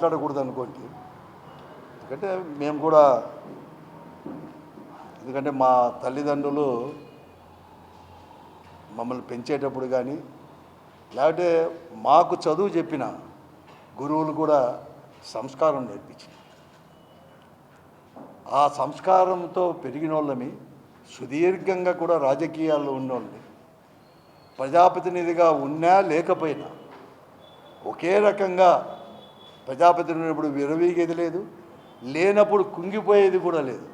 మాట్లాడకూడదు అనుకోండి. ఎందుకంటే మేము కూడా ఎందుకంటే మా తల్లిదండ్రులు మమ్మల్ని పెంచేటప్పుడు కానీ లేకపోతే మాకు చదువు చెప్పిన గురువులు కూడా సంస్కారం నేర్పించింది. ఆ సంస్కారంతో పెరిగిన వాళ్ళని సుదీర్ఘంగా కూడా రాజకీయాల్లో ఉన్నోళ్ళని ప్రజాప్రతినిధిగా ఉన్నా లేకపోయినా ఒకే రకంగా ప్రజాప్రతినిధి ఉన్నప్పుడు విరవీగేది లేదు లేనప్పుడు కుంగిపోయేది కూడా లేదు.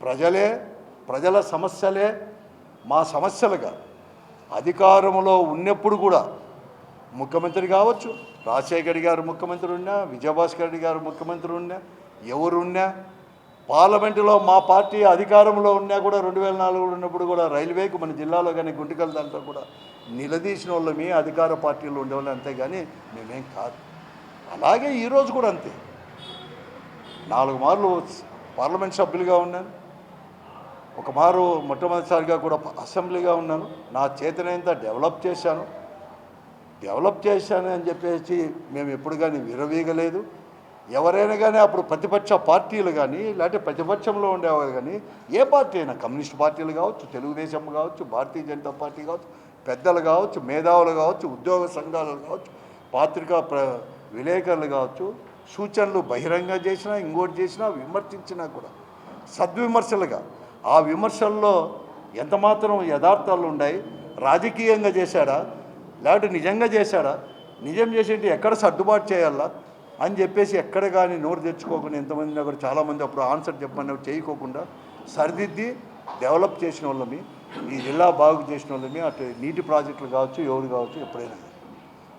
ప్రజలే ప్రజల సమస్యలే మా సమస్యలుగా. అధికారంలో ఉన్నప్పుడు కూడా ముఖ్యమంత్రి కావచ్చు రాజశేఖర్ గారు ముఖ్యమంత్రి ఉన్నా విజయభాస్కర్ రెడ్డి గారు ముఖ్యమంత్రి ఉన్నా ఎవరున్నా పార్లమెంటులో మా పార్టీ అధికారంలో ఉన్నా కూడా రెండు వేల నాలుగులో ఉన్నప్పుడు కూడా రైల్వేకు మన జిల్లాలో కానీ గుంటకల్ దాంట్లో కూడా నిలదీసిన వాళ్ళమే అధికార పార్టీలో ఉండేవాళ్ళు అంతేగాని మేమేం కాదు. అలాగే ఈరోజు కూడా అంతే. నాలుగు మార్లు పార్లమెంట్ సభ్యులుగా ఉన్నాను. ఒక మారు మొట్టమొదటిసారిగా కూడా అసెంబ్లీగా ఉన్నాను. నా చేతనైంత డెవలప్ చేశాను. డెవలప్ చేశాను అని చెప్పేసి మేము ఎప్పుడు కానీ విరవీగలేదు ఎవరైనా కానీ అప్పుడు ప్రతిపక్ష పార్టీలు కానీ లేకపోతే ప్రతిపక్షంలో ఉండేవారు కానీ ఏ పార్టీ అయినా కమ్యూనిస్ట్ పార్టీలు కావచ్చు తెలుగుదేశం కావచ్చు భారతీయ జనతా పార్టీ కావచ్చు పెద్దలు కావచ్చు మేధావులు కావచ్చు ఉద్యోగ సంఘాలు కావచ్చు పాత్రికా ప్ర విలేకరులు కావచ్చు సూచనలు బహిరంగ చేసినా ఇంకోటి చేసినా విమర్శించినా కూడా సద్విమర్శలుగా. ఆ విమర్శల్లో ఎంతమాత్రం యథార్థాలు ఉన్నాయి రాజకీయంగా చేశాడా లేకపోతే నిజంగా చేశాడా నిజం చేసేంటి ఎక్కడ సర్దుబాటు చేయాలా అని చెప్పేసి ఎక్కడ కానీ నోరు తెచ్చుకోకుండా ఎంతమంది కూడా చాలామంది అప్పుడు ఆన్సర్ చెప్పమని చేయకోకుండా సరిదిద్ది డెవలప్ చేసిన వాళ్ళమి ఈ జిల్లా బాగు చేసిన వాళ్ళమి అటు నీటి ప్రాజెక్టులు కావచ్చు ఎవరు కావచ్చు ఎప్పుడైనా.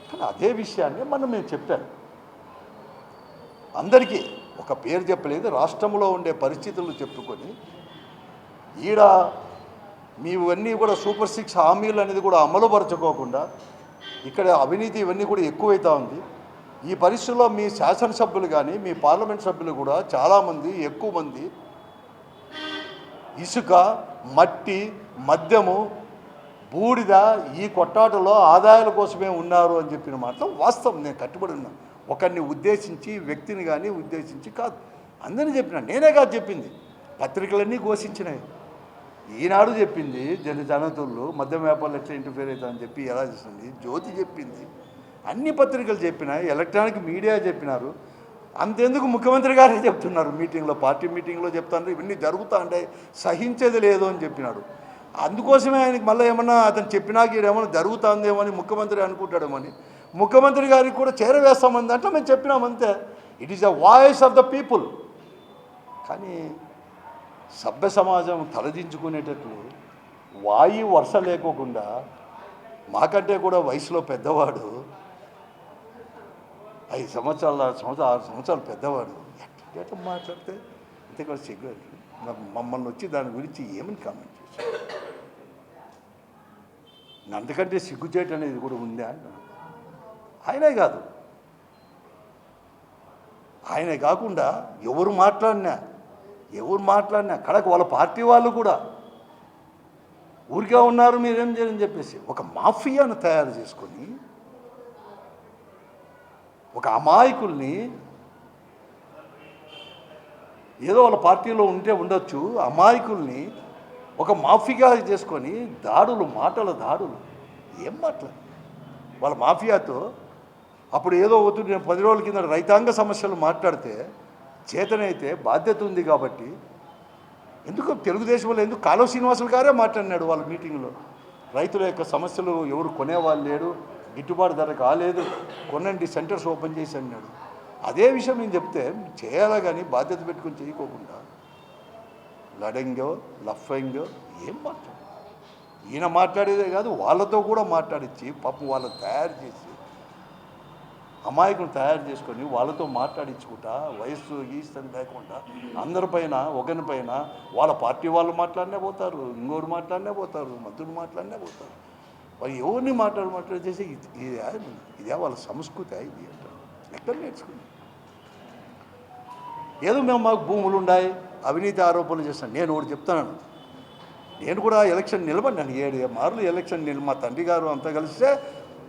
కానీ అదే విషయాన్ని మనం మేము చెప్పాను అందరికీ ఒక పేరు చెప్పలేదు రాష్ట్రంలో ఉండే పరిస్థితులు చెప్పుకొని ఈడ మీవన్నీ కూడా సూపర్ సిక్స్ హామీలు అనేది కూడా అమలుపరచుకోకుండా ఇక్కడ అవినీతి ఇవన్నీ కూడా ఎక్కువైతా ఉంది. ఈ పరిస్థితుల్లో మీ శాసనసభ్యులు కానీ మీ పార్లమెంట్ సభ్యులు కూడా చాలామంది ఎక్కువ మంది ఇసుక మట్టి మద్యము బూడిద ఈ కొట్టాటలో ఆదాయాల కోసమే ఉన్నారు అని చెప్పిన మాట వాస్తవం నేను కట్టుబడి ఉన్నా. ఒకరిని ఉద్దేశించి వ్యక్తిని కానీ ఉద్దేశించి కాదు. అందరినీ చెప్పిన నేనే కాదు చెప్పింది. పత్రికలన్నీ ఘోషించినాయి ఈనాడు చెప్పింది జన జనతులు మద్యం వ్యాపారులు ఎట్లా ఇంటర్ఫేర్ అవుతామని చెప్పి ఎలా చేసింది జ్యోతి చెప్పింది. అన్ని పత్రికలు చెప్పినాయి ఎలక్ట్రానిక్ మీడియా చెప్పినారు. అంతెందుకు ముఖ్యమంత్రి గారే చెప్తున్నారు? మీటింగ్లో పార్టీ మీటింగ్లో చెప్తాను ఇవన్నీ జరుగుతా అంటే సహించేది లేదు అని చెప్పినాడు. అందుకోసమే ఆయనకి మళ్ళీ ఏమన్నా అతను చెప్పినాక ఏమన్నా జరుగుతుందేమో అని ముఖ్యమంత్రి అనుకుంటాడేమని ముఖ్యమంత్రి గారికి కూడా చేరవేస్తామని దాంట్లో మేము చెప్పినామంతే it is the voice of the people కానీ సభ్య సమాజం తలదించుకునేటట్లు వాయి వరుస లేకోకుండా మాకంటే కూడా వయసులో పెద్దవాడు ఐదు సంవత్సరాల సంవత్సరం ఆరు సంవత్సరాలు పెద్దవాడు. ఎట్లా మాట్లాడితే అంతే కూడా సిగ్గు మమ్మల్ని వచ్చి దాని గురించి ఏమని కామెంట్ చేశారు? అంతకంటే సిగ్గుచేటు అనేది కూడా ఉందా అంటున్నాను ఆయనే కాదు. ఆయనే కాకుండా ఎవరు మాట్లాడినా ఎవరు మాట్లాడినా కడకు వాళ్ళ పార్టీ వాళ్ళు కూడా ఊరికే ఉన్నారు మీరేం చేయని చెప్పేసి ఒక మాఫియాను తయారు చేసుకొని ఒక అమాయకుల్ని ఏదో వాళ్ళ పార్టీలో ఉంటే ఉండొచ్చు అమాయకుల్ని ఒక మాఫియా చేసుకొని దాడులు మాటల దాడులు. ఏం మాటలు? వాళ్ళ మాఫియాతో అప్పుడు ఏదో అవుతుంది నేను పది రోజుల కింద రైతాంగ సమస్యలు మాట్లాడితే చేతనైతే బాధ్యత ఉంది కాబట్టి ఎందుకు తెలుగుదేశంలో ఎందుకు కాలువ శ్రీనివాసులు గారే మాట్లాడినాడు వాళ్ళ మీటింగ్లో? రైతుల యొక్క సమస్యలు ఎవరు కొనేవాళ్ళు లేడు గిట్టుబాటు ధర కాలేదు కొనండి సెంటర్స్ ఓపెన్ చేసి అన్నాడు. అదే విషయం నేను చెప్తే చేయాలా కానీ బాధ్యత పెట్టుకొని చేయకోకుండా లడంగో లఫంగో ఏం మాట్లాడు? ఈయన మాట్లాడేదే కాదు వాళ్ళతో కూడా మాట్లాడించి పాపం వాళ్ళని తయారు చేసి అమాయకులు తయారు చేసుకొని వాళ్ళతో మాట్లాడించుకుంటా వయస్సు ఈస్తం లేకుండా అందరిపైన ఒకరిపైన వాళ్ళ పార్టీ వాళ్ళు మాట్లాడినే పోతారు ఇంకోరు మాట్లాడినే పోతారు మంత్రులు మాట్లాడినే పోతారు. వాళ్ళు ఎవరిని మాట్లాడి మాట్లాడి చేసి ఇదే ఇదే వాళ్ళ సంస్కృతి ఇది అంటారు. ఎక్కడ నేర్చుకుంది ఏదో మేము మాకు భూములు ఉన్నాయి అవినీతి ఆరోపణలు చేస్తాను నేను ఒకటి చెప్తాను నేను కూడా ఎలక్షన్ నిలబడినాను ఏడు మార్లు ఎలక్షన్ నిల్ మా తండ్రి గారు అంతా కలిస్తే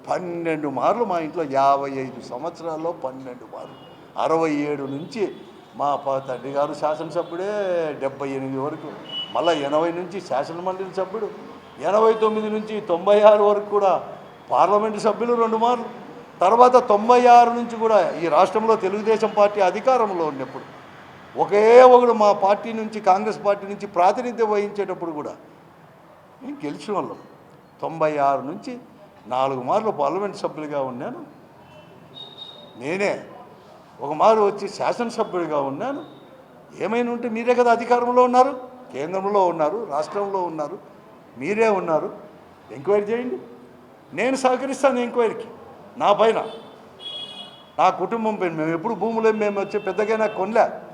పన్నెండు మార్లు మా ఇంట్లో యాభై ఐదు సంవత్సరాల్లో పన్నెండు మార్లు. అరవై ఏడు నుంచి మా తండ్రి గారు శాసనసభ్యుడే డెబ్బై ఎనిమిది వరకు. మళ్ళీ ఎనభై నుంచి శాసనమండలి సభ్యుడు. ఎనభై తొమ్మిది నుంచి తొంభై ఆరు వరకు కూడా పార్లమెంటు సభ్యులు రెండు మార్లు. తర్వాత తొంభై ఆరు నుంచి కూడా ఈ రాష్ట్రంలో తెలుగుదేశం పార్టీ అధికారంలో ఉన్నప్పుడు ఒకే ఒకడు మా పార్టీ నుంచి కాంగ్రెస్ పార్టీ నుంచి ప్రాతినిధ్యం వహించేటప్పుడు కూడా నేను గెలిచిన వాళ్ళం. తొంభై ఆరు నుంచి నాలుగు మార్లు పార్లమెంట్ సభ్యులుగా ఉన్నాను. నేనే ఒక మారు వచ్చి శాసనసభ్యుడిగా ఉన్నాను. ఏమైనా ఉంటే మీరే కదా అధికారంలో ఉన్నారు కేంద్రంలో ఉన్నారు రాష్ట్రంలో ఉన్నారు మీరే ఉన్నారు. ఎంక్వైరీ చేయండి. నేను సహకరిస్తాను ఎంక్వైరీకి నా పైన. నా కుటుంబం పైన. మేము ఎప్పుడు భూములు మేము వచ్చి పెద్దగా కొనలే.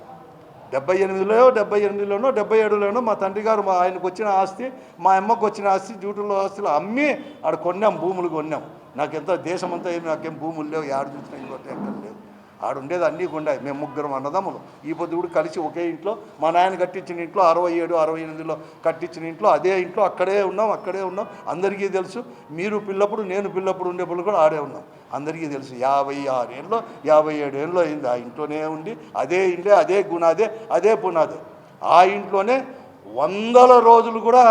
డెబ్బై ఎనిమిదిలో డెబ్బై ఎనిమిదిలోనో డెబ్బై ఏడులోనో మా తండ్రి గారు మా ఆయనకు వచ్చిన ఆస్తి మా అమ్మకు వచ్చిన ఆస్తి జూటులో ఆస్తులు అమ్మి ఆడ కొన్నాం భూములు కొన్నాం. నాకెంత దేశం అంతా ఏమి నాకేం భూములు లేవు ఆడ చూసినా ఇంకోటి ఎక్కడ లేవు ఆడ ఉండేది అన్నీ కొండాయి మేము ముగ్గురం అన్నదమ్ములు. ఈ పొద్దు కూడా కలిసి ఒకే ఇంట్లో మా నాయన కట్టించిన ఇంట్లో అరవై ఏడు అరవై ఎనిమిదిలో కట్టించిన ఇంట్లో అదే ఇంట్లో అక్కడే ఉన్నాం అక్కడే ఉన్నాం. అందరికీ తెలుసు మీరు పిల్లప్పుడు నేను పిల్లప్పుడు ఉండేప్పుడు కూడా ఆడే ఉన్నాం. అందరికీ తెలుసు యాభై ఆరు ఏళ్ళలో యాభై ఏడు ఏళ్ళలో అయింది. ఆ ఇంట్లోనే ఉండి అదే ఇండే అదే గుణాదే అదే పునాదే. ఆ ఇంట్లోనే వందల రోజులు కూడా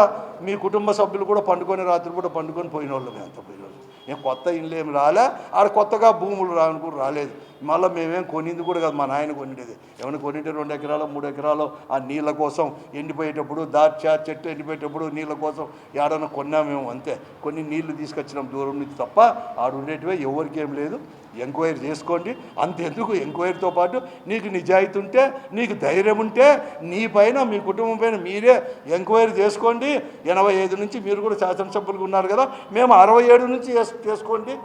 మీ కుటుంబ సభ్యులు కూడా పండుకొని రాత్రి కూడా పండుకొని పోయిన వాళ్ళు అంత పోయిన ఏం కొత్త ఇండ్లు ఏమి రాలే ఆడ కొత్తగా భూములు రాని కూడా రాలేదు. మళ్ళీ మేమేం కొనింది కూడా కాదు మా నాయన కొనిండేది. ఏమైనా కొనింటే రెండు ఎకరాలు మూడు ఎకరాలు ఆ నీళ్ళ కోసం ఎండిపోయేటప్పుడు దాచ చెట్టు ఎండిపోయేటప్పుడు నీళ్ళ కోసం ఏడన్నా కొన్నామేమో అంతే. కొన్ని నీళ్ళు తీసుకొచ్చినాం దూరం నుంచి తప్ప ఆడు ఉండేటివే ఎవరికేం ఏం లేదు. ఎంక్వైరీ చేసుకోండి. అంతెందుకు ఎంక్వైరీతో పాటు నీకు నిజాయితీ ఉంటే నీకు ధైర్యం ఉంటే నీ పైన మీ కుటుంబం పైన మీరే ఎంక్వైరీ చేసుకోండి. ఎనభై ఐదు నుంచి మీరు కూడా శాసనసభ్యులుగా ఉన్నారు కదా మేము అరవై ఏడు నుంచి చేసుకోండి.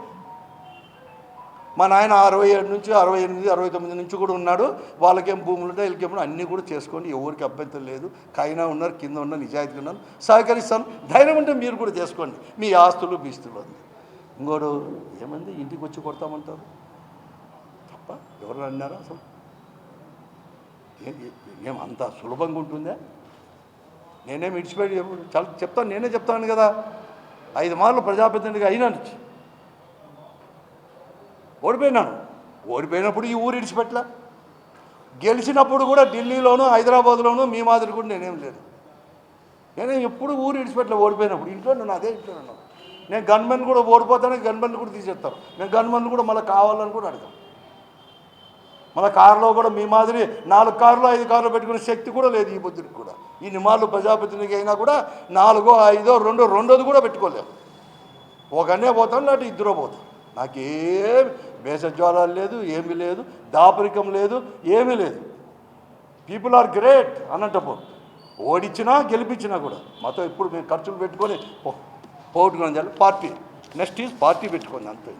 మా నాయన అరవై ఏడు నుంచి అరవై ఎనిమిది అరవై తొమ్మిది నుంచి కూడా ఉన్నాడు. వాళ్ళకేం భూములు ఉంటాయి వీళ్ళకేమో అన్నీ కూడా చేసుకోండి. ఎవరికి అభ్యంతరం లేదు. కైనా ఉన్నారు కింద ఉన్న నిజాయితీగా ఉన్నారు సహకరిస్తాను ధైర్యం ఉంటే మీరు కూడా చేసుకోండి. మీ ఆస్తులు బీస్తులు అంది ఇంకోడు ఏమంది? ఇంటికి వచ్చి కొడతామంటారు. తప్ప ఎవరు అన్నారా అసలు? ఏ- ఏం అంత సులభంగా ఉంటుందా? నేనేం ఇడిచిపెట్టి చాలా చెప్తాను నేనే చెప్తాను కదా. ఐదు మార్లు ప్రజాప్రతినిధిగా అయినాను. ఓడిపోయినాను. ఓడిపోయినప్పుడు ఈ ఊరు ఇడిచిపెట్టలే? గెలిచినప్పుడు కూడా ఢిల్లీలోను హైదరాబాద్లోను మీ మాదిరి కూడా నేనేం లేదు. నేను ఎప్పుడు ఊరు ఇడిచిపెట్టలే? ఓడిపోయినప్పుడు. ఇంట్లో నేను అదే ఇంట్లో ఉన్నాను నేను గన్మెన్ కూడా ఓడిపోతాను గన్మెన్ కూడా తీసేస్తాను నేను గన్మెన్ కూడా మళ్ళీ కావాలని కూడా అడగాను. మన కారులో కూడా మీ మాదిరి నాలుగు కార్లు ఐదు కార్లు పెట్టుకునే శక్తి కూడా లేదు ఈ బుద్ధుడికి కూడా. ఈ నిమాలు ప్రజాప్రతినిధి అయినా కూడా నాలుగో ఐదో రెండో రెండోది కూడా పెట్టుకోలేము ఒకనే పోతాను లేకపోతే ఇద్దరు పోతాం. నాకేం భేషజ్వాలాలు లేదు ఏమీ లేదు దాపరికం లేదు ఏమీ లేదు. పీపుల్ ఆర్ గ్రేట్ అన్నట్టప్పుడు ఓడించినా గెలిపించినా కూడా. మాతో ఇప్పుడు మేము ఖర్చులు పెట్టుకొని పో- పోగొట్టుకుని చాలు పార్టీ. నెక్స్ట్ ఈజ్ పార్టీ పెట్టుకోండి అంతే.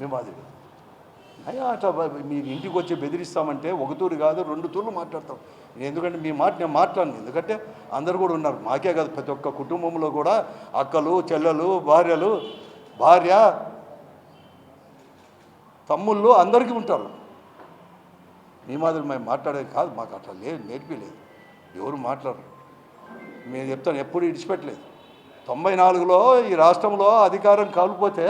మీ మాదిరి అయ్యా అట్లా మీరు ఇంటికి వచ్చి బెదిరిస్తామంటే ఒక తూరు కాదు రెండు తూర్లు మాట్లాడతాం. నేను ఎందుకంటే మీ మాట నేను మాట్లాడను. ఎందుకంటే అందరు కూడా ఉన్నారు. మాకే కాదు ప్రతి ఒక్క కుటుంబంలో కూడా అక్కలు చెల్లెలు భార్యలు భార్య తమ్ముళ్ళు అందరికీ ఉంటారు. మీ మాదిరి మేము మాట్లాడేది కాదు. మాకు అట్లా లేదు నేర్పిలేదు ఎవరు మాట్లాడరు. మేము చెప్తాను ఎప్పుడు ఇడిచిపెట్టలేదు తొంభై నాలుగులో ఈ రాష్ట్రంలో అధికారం కాలిపోతే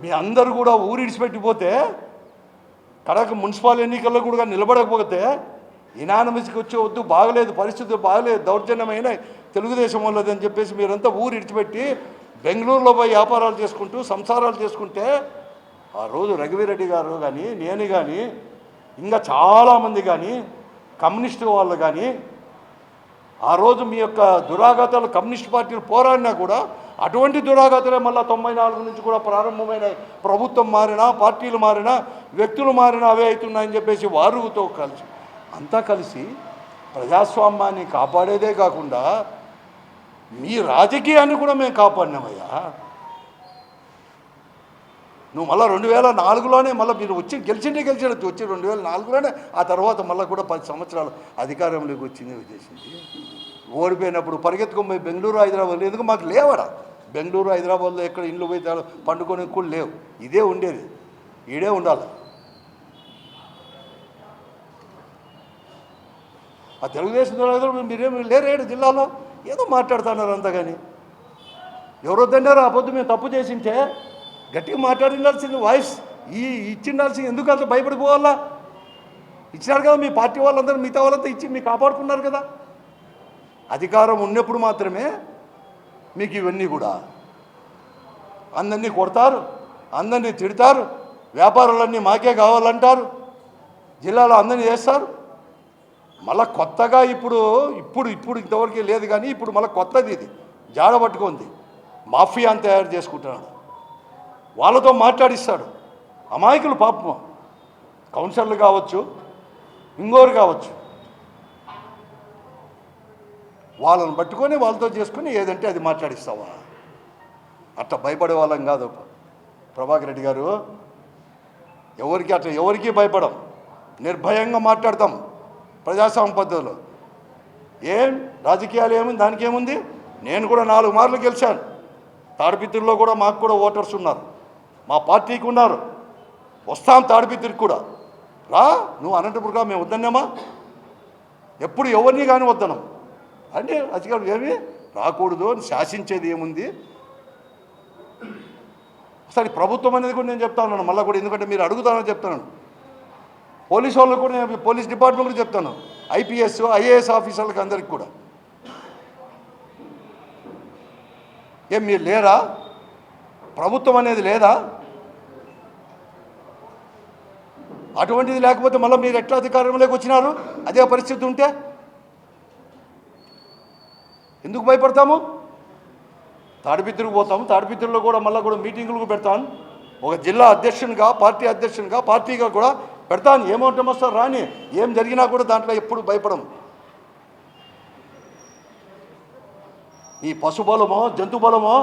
మీ అందరూ కూడా ఊరిడిచిపెట్టిపోతే కడక మున్సిపల్ ఎన్నికల్లో కూడా నిలబడకపోతే ఇనానమస్కి వచ్చే వద్దు బాగలేదు పరిస్థితి బాగలేదు దౌర్జన్యమైన తెలుగుదేశం వాళ్ళది అని చెప్పేసి మీరంతా ఊరు ఇడిచిపెట్టి బెంగళూరులో పోయి వ్యాపారాలు చేసుకుంటూ సంసారాలు చేసుకుంటే ఆ రోజు రఘువీరెడ్డి గారు కానీ నేను కానీ ఇంకా చాలామంది కానీ కమ్యూనిస్టు వాళ్ళు కానీ ఆ రోజు మీ యొక్క దురాఘాతాలు కమ్యూనిస్ట్ పార్టీలు పోరాడినా కూడా అటువంటి దురాఘాతలే మళ్ళీ తొంభై నాలుగు నుంచి కూడా ప్రారంభమైన ప్రభుత్వం మారినా పార్టీలు మారినా వ్యక్తులు మారినా అవే అవుతున్నాయని చెప్పేసి వారుతో కలిసి అంతా కలిసి ప్రజాస్వామ్యాన్ని కాపాడేదే కాకుండా మీ రాజకీయాన్ని కూడా మేము కాపాడినామయ్యా. నువ్వు మళ్ళీ రెండు వేల నాలుగులోనే మళ్ళీ మీరు వచ్చి గెలిచిండే గెలిచినట్టు వచ్చి రెండు వేల నాలుగులోనే ఆ తర్వాత మళ్ళీ కూడా పది సంవత్సరాలు అధికారంలోకి వచ్చింది చేసింది. ఓడిపోయినప్పుడు పరిగెత్తుకొని బెంగళూరు హైదరాబాద్ ఎందుకు మాకు లేవడ బెంగళూరు హైదరాబాద్లో ఎక్కడ ఇండ్లు పోయి పండుకొని కూడా లేవు. ఇదే ఉండేది. ఈడే ఉండాలి. ఆ తెలుగుదేశం మీరేమి లేరేడు జిల్లాలో? ఏదో మాట్లాడుతున్నారు అంతా కానీ ఎవరొద్దన్నారు? ఆ పొద్దు మేము తప్పు చేసింటే గట్టిగా మాట్లాడిండాల్సింది వాయిస్. ఈ ఇచ్చిండాల్సింది ఎందుకు అంత భయపడిపోవాలా? ఇచ్చినారు కదా మీ పార్టీ వాళ్ళందరూ మిగతా వాళ్ళంతా ఇచ్చి మీ కాపాడుకున్నారు కదా. అధికారం ఉన్నప్పుడు మాత్రమే మీకు ఇవన్నీ కూడా. అందరినీ కొడతారు అందరినీ తిడతారు వ్యాపారాలన్నీ మాకే కావాలంటారు జిల్లాలో అందరినీ చేస్తారు. మళ్ళీ కొత్తగా ఇప్పుడు ఇప్పుడు ఇప్పుడు ఇంతవరకు లేదు కానీ ఇప్పుడు మళ్ళీ కొత్తది ఇది. జాడ పట్టుకుంది మాఫియాని తయారు చేసుకుంటున్నాడు. వాళ్ళతో మాట్లాడిస్తాడు. అమాయకులు పాపం. కౌన్సిలర్లు కావచ్చు ఇంకోరు కావచ్చు. వాళ్ళని పట్టుకొని వాళ్ళతో చేసుకొని ఏదంటే అది మాట్లాడిస్తావా? అట్లా భయపడే వాళ్ళం కాదు. ప్రభాకర్ రెడ్డి గారు ఎవరికి అట్లా ఎవరికి భయపడం. నిర్భయంగా మాట్లాడతాం ప్రజాస్వామ్య పద్ధతిలో. ఏం? రాజకీయాలు ఏముంది దానికి ఏముంది? నేను కూడా నాలుగు మార్లు గెలిచాను. తాడిపిత్రుల్లో కూడా మాకు కూడా ఓటర్స్ ఉన్నారు. మా పార్టీకి ఉన్నారు. వస్తాం తాడిపిత్రికి కూడా. రా నువ్వు అనంతపురంగా మేము వద్దన్నామా? ఎప్పుడు ఎవరిని కానీ వద్దనం అంటే అధికారులు ఏమి? రాకూడదు అని శాసించేది ఏముంది? సరే ప్రభుత్వం అనేది కూడా నేను చెప్తా ఉన్నాను. మళ్ళీ కూడా ఎందుకంటే మీరు అడుగుతానని చెప్తాను పోలీస్ వాళ్ళకు కూడా నేను పోలీస్ డిపార్ట్మెంట్ కూడా చెప్తాను. ఐపీఎస్ ఐఏఎస్ ఆఫీసర్లకు అందరికి కూడా. ఏం మీరు లేరా? ప్రభుత్వం అనేది లేదా? అటువంటిది లేకపోతే మళ్ళీ మీరు ఎట్లా అధికారంలోకి వచ్చినారు? అదే పరిస్థితి ఉంటే? ఎందుకు భయపడతాము? తాడిపిత్రుకు పోతాము. తాడిపిత్రుల్లో కూడా మళ్ళీ కూడా మీటింగులకు పెడతాను. ఒక జిల్లా అధ్యక్షునిగా పార్టీ అధ్యక్షునిగా పార్టీగా కూడా పెడతాను. ఏమవుతాం వస్తారు రాని ఏం జరిగినా కూడా దాంట్లో ఎప్పుడు భయపడం ఈ పశు బలమో జంతు బలమో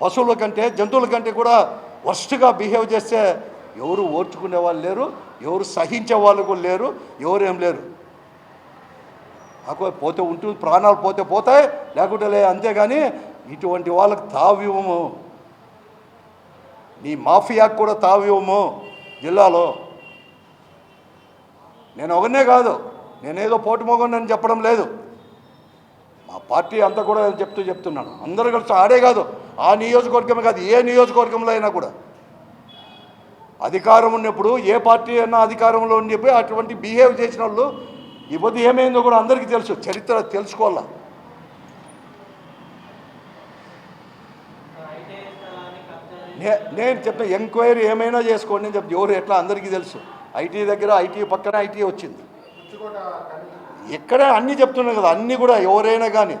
పశువుల కంటే జంతువుల కంటే కూడా వర్స్ట్గా బిహేవ్ చేస్తే ఎవరు ఓర్చుకునే వాళ్ళు లేరు ఎవరు సహించే వాళ్ళు కూడా లేరు ఎవరేం లేరు. నాకు పోతే ఉంటుంది ప్రాణాలు పోతే పోతాయి లేకుంటే లే అంతేగాని ఇటువంటి వాళ్ళకి తావివ్వము నీ మాఫియాకు కూడా తావివ్వము జిల్లాలో. నేను ఒకనే కాదు నేనేదో పోటీ మొగనని చెప్పడం లేదు. మా పార్టీ అంతా కూడా చెప్తూ చెప్తున్నాను. అందరూ కలిసి ఆడే కాదు. ఆ నియోజకవర్గమే కాదు ఏ నియోజకవర్గంలో అయినా కూడా. అధికారం ఉన్నప్పుడు ఏ పార్టీ అయినా అధికారంలో ఉండిపోయి అటువంటి బిహేవ్ చేసిన వాళ్ళు ఈ పొద్దు ఏమైందో కూడా అందరికీ తెలుసు. చరిత్ర తెలుసుకోవాలా? నేను చెప్తా ఎంక్వైరీ ఏమైనా చేసుకోండి అని చెప్తే ఎవరు ఎట్లా అందరికీ తెలుసు. ఐటీ దగ్గర ఐటీ పక్కన ఐటీ వచ్చింది. ఎక్కడే అన్నీ చెప్తున్నారు కదా అన్నీ కూడా ఎవరైనా కానీ.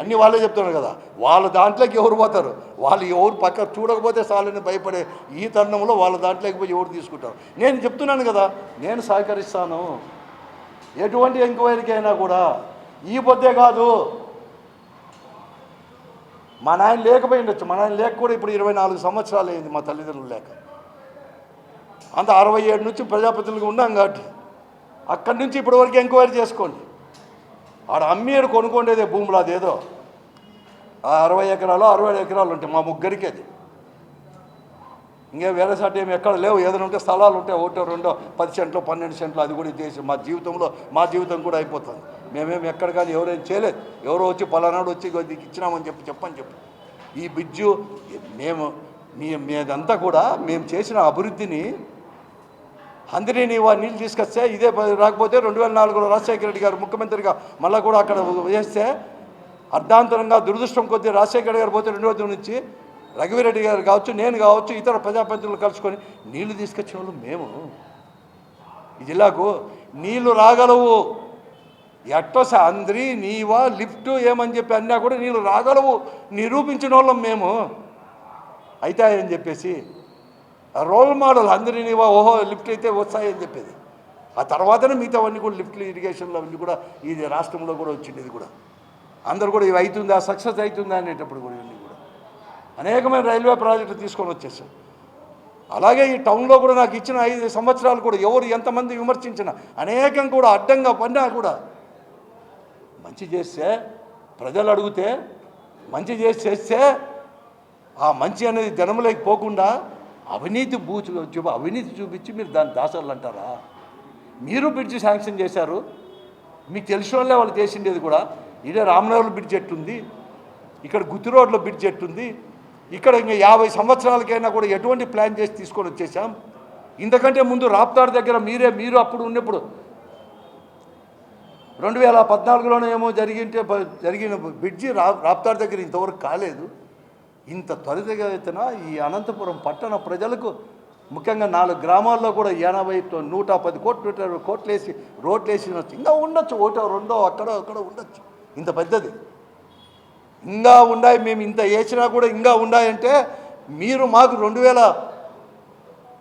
అన్నీ వాళ్ళే చెప్తున్నారు కదా. వాళ్ళ దాంట్లోకి ఎవరు పోతారు? వాళ్ళు ఎవరు పక్క చూడకపోతే చాలని భయపడే ఈ తరుణంలో వాళ్ళ దాంట్లోకి పోయి ఎవరు తీసుకుంటారు? నేను చెప్తున్నాను కదా నేను సహకరిస్తాను. ఎటువంటి ఎంక్వైరీకి అయినా కూడా ఈ పొద్దే కాదు. మా నాయన లేకపోయిండొచ్చు మా నాయన లేక కూడా ఇప్పుడు ఇరవై నాలుగు సంవత్సరాలు అయింది మా తల్లిదండ్రులు లేక. అంత అరవై ఏడు నుంచి ప్రజాప్రతినిధులుగా ఉన్నాం కాబట్టి అక్కడి నుంచి ఇప్పటివరకు ఎంక్వైరీ చేసుకోండి. ఆడ అమ్మేడు కొనుక్కుండేదే భూములు అదేదో. ఆ అరవై ఎకరాలు అరవై ఎకరాలు ఉంటాయి మా ముగ్గురికి అది. ఇంకే వేరే సాటి ఏమి ఎక్కడ లేవు. ఏదైనా ఉంటే స్థలాలు ఉంటే ఒకటో రెండో పది సెంట్లు పన్నెండు సెంట్లు అది కూడా చేసి మా జీవితంలో మా జీవితం కూడా అయిపోతుంది. మేమేమి ఎక్కడ కానీ ఎవరేం చేయలేదు. ఎవరో వచ్చి పలానాడు వచ్చి ఇచ్చినామని చెప్పి చెప్పని చెప్పి. ఈ బిజ్జు మేము మీ మీదంతా కూడా మేము చేసిన అభివృద్ధిని అందరినీ నీవు నీళ్ళు తీసుకొస్తే ఇదే రాకపోతే రెండు వేల నాలుగులో రాజశేఖర రెడ్డి గారు ముఖ్యమంత్రిగా మళ్ళీ కూడా అక్కడ వేస్తే అర్ధాంతరంగా దురదృష్టం కొద్దీ రాజశేఖర గారు పోతే రెండు రోజు నుంచి రఘువీరెడ్డి గారు కావచ్చు నేను కావచ్చు ఇతర ప్రజాప్రతినిధులు కలుసుకొని నీళ్ళు తీసుకొచ్చే వాళ్ళు మేము. ఈ జిల్లాకు నీళ్ళు రాగలవు. ఎట్టో అందరి నీవా లిఫ్ట్ ఏమని చెప్పి అన్నా కూడా నీళ్ళు రాగలవు. నిరూపించిన వాళ్ళం మేము. అవుతాయని చెప్పేసి రోల్ మోడల్ అందరినీ ఓహో లిఫ్ట్ అయితే వస్తాయని చెప్పేది. ఆ తర్వాతనే మిగతావన్నీ కూడా లిఫ్ట్లు ఇరిగేషన్లు అవన్నీ కూడా ఇది రాష్ట్రంలో కూడా వచ్చింది ఇది కూడా. అందరు కూడా ఇవి అవుతుందా సక్సెస్ అవుతుందా అనేటప్పుడు కూడా ఇవన్నీ కూడా. అనేకమైన రైల్వే ప్రాజెక్టులు తీసుకొని వచ్చేసాం. అలాగే ఈ టౌన్లో కూడా నాకు ఇచ్చిన ఐదు సంవత్సరాలు కూడా ఎవరు ఎంతమంది విమర్శించినా అనేకం కూడా అడ్డంగా పడినా కూడా మంచి చేస్తే ప్రజలు అడిగితే మంచి చేసి చేస్తే ఆ మంచి అనేది జనంలోకి పోకుండా అవినీతి భూ చూప అవినీతి చూపించి మీరు దాన్ని దాసాలు అంటారా? మీరు బ్రిడ్జ్ శాంక్షన్ చేశారు. మీకు తెలిసిన వాళ్ళే వాళ్ళు చేసిండేది కూడా. ఇదే రామనగర్లో బ్రిడ్జ్ ఎట్టుంది ఇక్కడ గుత్తి రోడ్లో బ్రిడ్జ్ ఎట్టుంది ఇక్కడ ఇంకా యాభై సంవత్సరాలకైనా కూడా ఎటువంటి ప్లాన్ చేసి తీసుకొని వచ్చేసాం ఇంతకంటే ముందు రాప్తాడు దగ్గర మీరే మీరు అప్పుడు ఉన్నప్పుడు రెండు వేల పద్నాలుగులోనే ఏమో జరిగింటే జరిగిన బ్రిడ్జి రా రాప్తాడు దగ్గర ఇంతవరకు కాలేదు. ఇంత త్వరితగతిన ఈ అనంతపురం పట్టణ ప్రజలకు ముఖ్యంగా నాలుగు గ్రామాల్లో కూడా ఎనభై నూట పది కోట్లు కోట్లు వేసి రోడ్లు వేసి ఇంకా ఉండొచ్చు. ఒకటో రెండో అక్కడో అక్కడో ఉండొచ్చు. ఇంత పెద్దది. ఇంకా ఉండాయి. మేము ఇంత వేసినా కూడా ఇంకా ఉండాయంటే మీరు మాకు రెండు వేల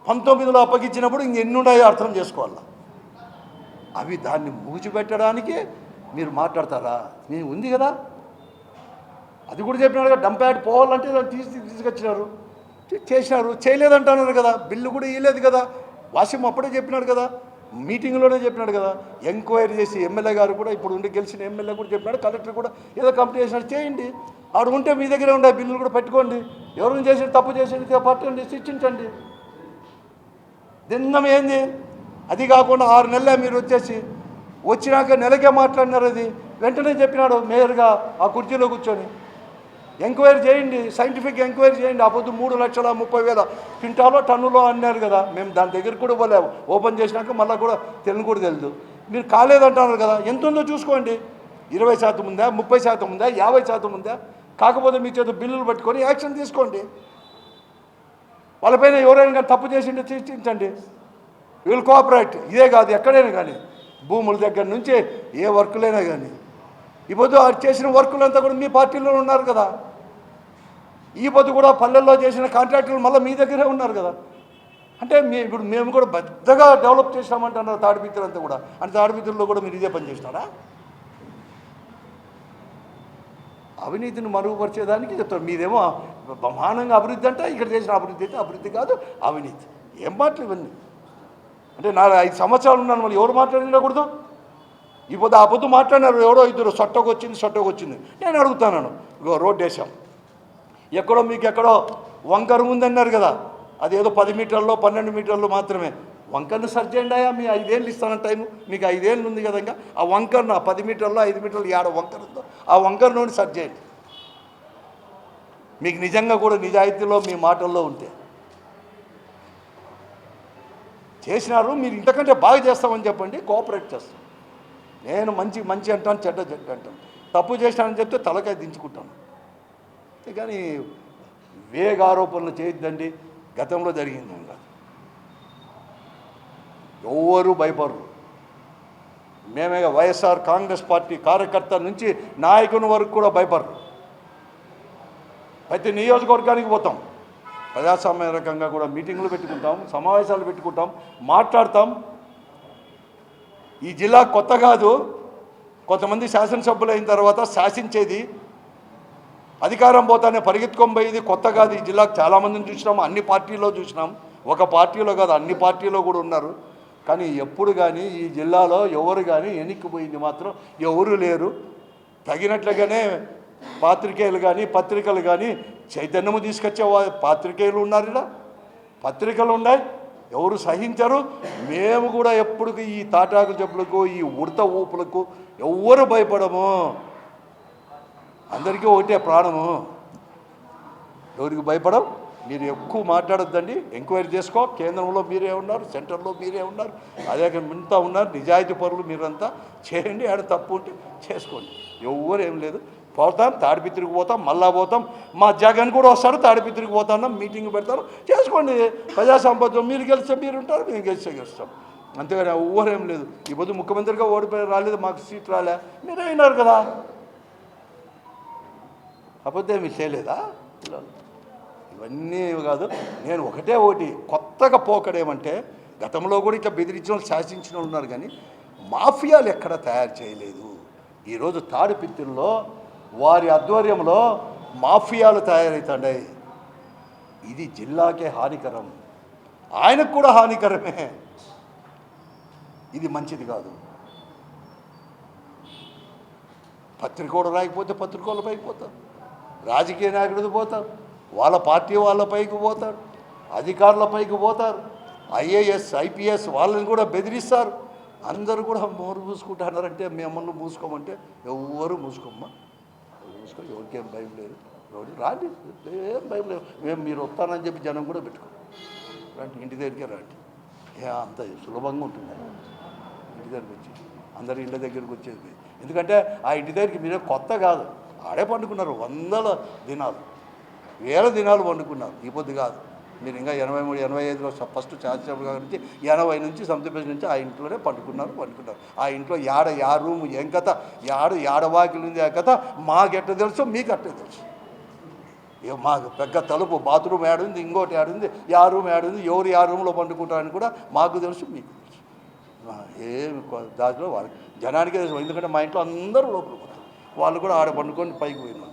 పంతొమ్మిదిలో అప్పగించినప్పుడు ఇంకెన్ని ఉన్నాయో అర్థం చేసుకోవాలా. అవి దాన్ని మూచిపెట్టడానికి మీరు మాట్లాడతారా? నేను ఉంది కదా. అది కూడా చెప్పినారు కదా డంప్ యాడ్ పోవాలంటే దాన్ని తీసి తీసుకొచ్చినారు. చేసినారు. చేయలేదంటున్నారు కదా బిల్లు కూడా ఇవ్వలేదు కదా. వాసిం అప్పుడే చెప్పినాడు కదా మీటింగ్లోనే చెప్పినాడు కదా. ఎంక్వైరీ చేసి ఎమ్మెల్యే గారు కూడా ఇప్పుడు ఉండి గెలిచిన ఎమ్మెల్యే కూడా చెప్పినాడు కలెక్టర్ కూడా ఏదో కంప్లీట్ చేసినాడు. చేయండి. ఆడ ఉంటే మీ దగ్గరే ఉండే బిల్లులు కూడా పెట్టుకోండి. ఎవరిని చేసి తప్పు చేసి పట్టండి శిక్షించండి. నిన్న ఏంది? అది కాకుండా ఆరు నెలలే మీరు వచ్చేసి వచ్చినాక నెలకే మాట్లాడినారు అది. వెంటనే చెప్పినాడు మేయర్గా ఆ కుర్చీలో కూర్చొని. ఎంక్వైరీ చేయండి సైంటిఫిక్ ఎంక్వైరీ చేయండి. ఆ పొద్దు మూడు లక్షల ముప్పై వేల క్వింటాలో టన్నులో అన్నారు కదా. మేము దాని దగ్గర కూడా పోలేము ఓపెన్ చేసినాక మళ్ళీ కూడా తెలియని కూడా తెలియదు. మీరు కాలేదంటున్నారు కదా. ఎంత ఉందో చూసుకోండి. ఇరవై శాతం ఉందా? ముప్పై శాతం ఉందా? యాభై శాతం ఉందా? కాకపోతే మీ చేత బిల్లులు పట్టుకొని యాక్షన్ తీసుకోండి. వాళ్ళపైన ఎవరైనా కానీ తప్పు చేసిండే చర్చించండి. విల్ కోఆపరేట్ ఇదే కాదు ఎక్కడైనా కానీ. భూముల దగ్గర నుంచి ఏ వర్కులైనా కానీ. ఈ పొద్దు చేసిన వర్కులంతా కూడా మీ పార్టీలో ఉన్నారు కదా. ఈ పొద్దు కూడా పల్లెల్లో చేసిన కాంట్రాక్టులు మళ్ళీ మీ దగ్గరే ఉన్నారు కదా. అంటే మీ ఇప్పుడు మేము కూడా పెద్దగా డెవలప్ చేసినామంటున్నారు తాడిపిత్రులంతా కూడా. అంటే తాడిపిత్రుల్లో కూడా మీరు ఇదే పని చేస్తారా? అవినీతిని మరుగుపరిచేదానికి చెప్తారు. మీదేమో బ్రహ్మాండంగా అభివృద్ధి అంటే ఇక్కడ చేసిన అభివృద్ధి అయితే అభివృద్ధి కాదు అవినీతి. ఏం మాటలు ఇవన్నీ? అంటే నా ఐదు సంవత్సరాలు ఉన్నాను మళ్ళీ ఎవరు మాట్లాడినకూడదు? ఈ పొద్దు ఆ పొద్దు మాట్లాడినారు ఎవరో ఇద్దరు సొట్టకు వచ్చింది సొట్టకు వచ్చింది. నేను అడుగుతాను రోడ్డు వేసాం ఎక్కడో మీకు ఎక్కడో వంకర ఉందన్నారు కదా. అదేదో పది మీటర్లో పన్నెండు మీటర్లు మాత్రమే. వంకర్ను సర్చ్ చేయండి అయ్యా మీ ఐదేళ్ళు ఇస్తాను టైం మీకు ఐదేళ్ళు ఉంది కదా ఇంకా. ఆ వంకర్ను ఆ పది మీటర్లో ఐదు మీటర్లు ఏడ వంకర ఉందో ఆ వంకర్ నుండి సర్చ్ చేయండి. మీకు నిజంగా కూడా నిజాయితీలో మీ మాటల్లో ఉంటే. చేసినారు మీరు ఇంతకంటే బాగా చేస్తామని చెప్పండి కోఆపరేట్ చేస్తాం. నేను మంచి మంచి అంటాను చెడ్డ చెడ్డ అంటాను. తప్పు చేసినానని చెప్తే తలకాయ దించుకుంటాను. కానీ వేగ ఆరోపణలు చేయొద్దండి. గతంలో జరిగింది ఏం ఎవరు భయపడరు. మేమే వైఎస్ఆర్ కాంగ్రెస్ పార్టీ కార్యకర్త నుంచి నాయకుని వరకు కూడా భయపడరు. ప్రతి నియోజకవర్గానికి పోతాం. ప్రజాస్వామ్య రకంగా కూడా మీటింగులు పెట్టుకుంటాం సమావేశాలు పెట్టుకుంటాం మాట్లాడతాం. ఈ జిల్లా కొత్త కాదు. కొంతమంది శాసనసభ్యులు అయిన తర్వాత శాసించేది అధికారం పోతానే పరిగెత్తుకొని పోయేది కొత్త కాదు. ఈ జిల్లాకు చాలామందిని చూసినాం అన్ని పార్టీల్లో చూసినాం. ఒక పార్టీలో కాదు అన్ని పార్టీలో కూడా ఉన్నారు. కానీ ఎప్పుడు కానీ ఈ జిల్లాలో ఎవరు కానీ ఎనిక్కిపోయింది మాత్రం ఎవరు లేరు. తగినట్లుగానే పాత్రికేయులు కానీ పత్రికలు కానీ చైతన్యము తీసుకొచ్చే పాత్రికేయులు ఉన్నారు ఇలా పత్రికలు ఉన్నాయి. ఎవరు సహించరు. మేము కూడా ఎప్పుడు ఈ తాటాకు చెప్పులకు ఈ ఉడత ఊపులకు ఎవ్వరు భయపడము? అందరికీ ఒకటే ప్రాణము. ఎవరికి భయపడం మీరు ఎక్కువ మాట్లాడొద్దండి. ఎంక్వైరీ చేసుకో కేంద్రంలో మీరే ఉన్నారు సెంటర్లో మీరే ఉన్నారు. అదే ఇంత ఉన్నారు నిజాయితీ పరులు మీరంతా. చేయండి ఆడ తప్పు ఉంటే చేసుకోండి. ఎవ్వరు ఏం లేదు. పోతాం తాడిపిత్రికి పోతాం మళ్ళా పోతాం. మా జగన్ కూడా వస్తారు తాడిపిత్రికి పోతాం మీటింగ్ పెడతారు చేసుకోండి. ప్రజా సంపద మీరు గెలిస్తే మీరు ఉంటారు మేము గెలిస్తే గెలుస్తాం. అంతేగాని ఎవ్వరు ఏం లేదు. ఈ పొద్దు ముఖ్యమంత్రిగా ఓడిపోయి రాలేదు మాకు సీట్ రాలే. మీరే అయినారు కదా. అబద్ధం ఏమీ చేయలేదా? పిల్లలు ఇవన్నీ కాదు. నేను ఒకటే ఒకటి కొత్తగా పోకడేమంటే గతంలో కూడా ఇట్లా బెదిరించిన వాళ్ళు శాసించిన వాళ్ళు ఉన్నారు కానీ మాఫియాలు ఎక్కడ తయారు చేయలేదు. ఈరోజు తాడిపిత్తుల్లో వారి ఆధ్వర్యంలో మాఫియాలు తయారవుతున్నాయి ఇది జిల్లాకే హానికరం. ఆయనకు కూడా హానికరమే. ఇది మంచిది కాదు. పత్రికోడు రాయకపోతే పత్రికోళ్ళ అయిపోతాం రాజకీయ నాయకుడికి పోతారు. వాళ్ళ పార్టీ వాళ్ళ పైకి పోతారు. అధికారుల పైకి పోతారు. ఐఏఎస్ ఐపీఎస్ వాళ్ళని కూడా బెదిరిస్తారు. అందరూ కూడా మోరు మూసుకుంటున్నారంటే మిమ్మల్ని మూసుకోమంటే ఎవరు మూసుకోమ్మా. మూసుకో ఎవరికేం భయం లేదు. రోడ్డు రాండి ఏం భయం లేదు. మేము మీరు వస్తానని చెప్పి జనం కూడా పెట్టుకోండి రండి ఇంటి దగ్గరికే రండి. ఏ అంత సులభంగా ఉంటుంది. ఇంటి దగ్గరికి వచ్చి అందరు ఇళ్ళ దగ్గరికి వచ్చేది. ఎందుకంటే ఆ ఇంటి దగ్గరికి మీరే కొత్త కాదు. ఆడే పండుకున్నారు వందల దినాలు వేల దినాలు పండుకున్నారు. ఈ పొద్దు కాదు. మీరు ఇంకా ఎనభై మూడు ఎనభై ఐదులో ఫస్ట్ శాస్త్రసభ నుంచి ఎనభై నుంచి సంతపేట నుంచి ఆ ఇంట్లోనే పండుకున్నారు పండుకున్నారు. ఆ ఇంట్లో యాడ యా రూమ్ ఏం కథ? యాడ యాడవాకిలు ఉంది ఆ కథ? మాకెట్ట తెలుసు? మీకు అట్టే తెలుసు. ఏ మాకు పెద్ద తలుపు బాత్రూమ్ ఏడుంది ఇంకోటి ఏడుంది యా రూమ్ ఏడుంది ఎవరు యా రూమ్లో పండుకుంటారని కూడా మాకు తెలుసు మీకు తెలుసు. ఏమి దాంట్లో వాళ్ళకి జనానికే తెలుసు ఎందుకంటే మా ఇంట్లో అందరూ లోపల వాళ్ళు కూడా ఆడ పండుకొని పైకి పోయినారు.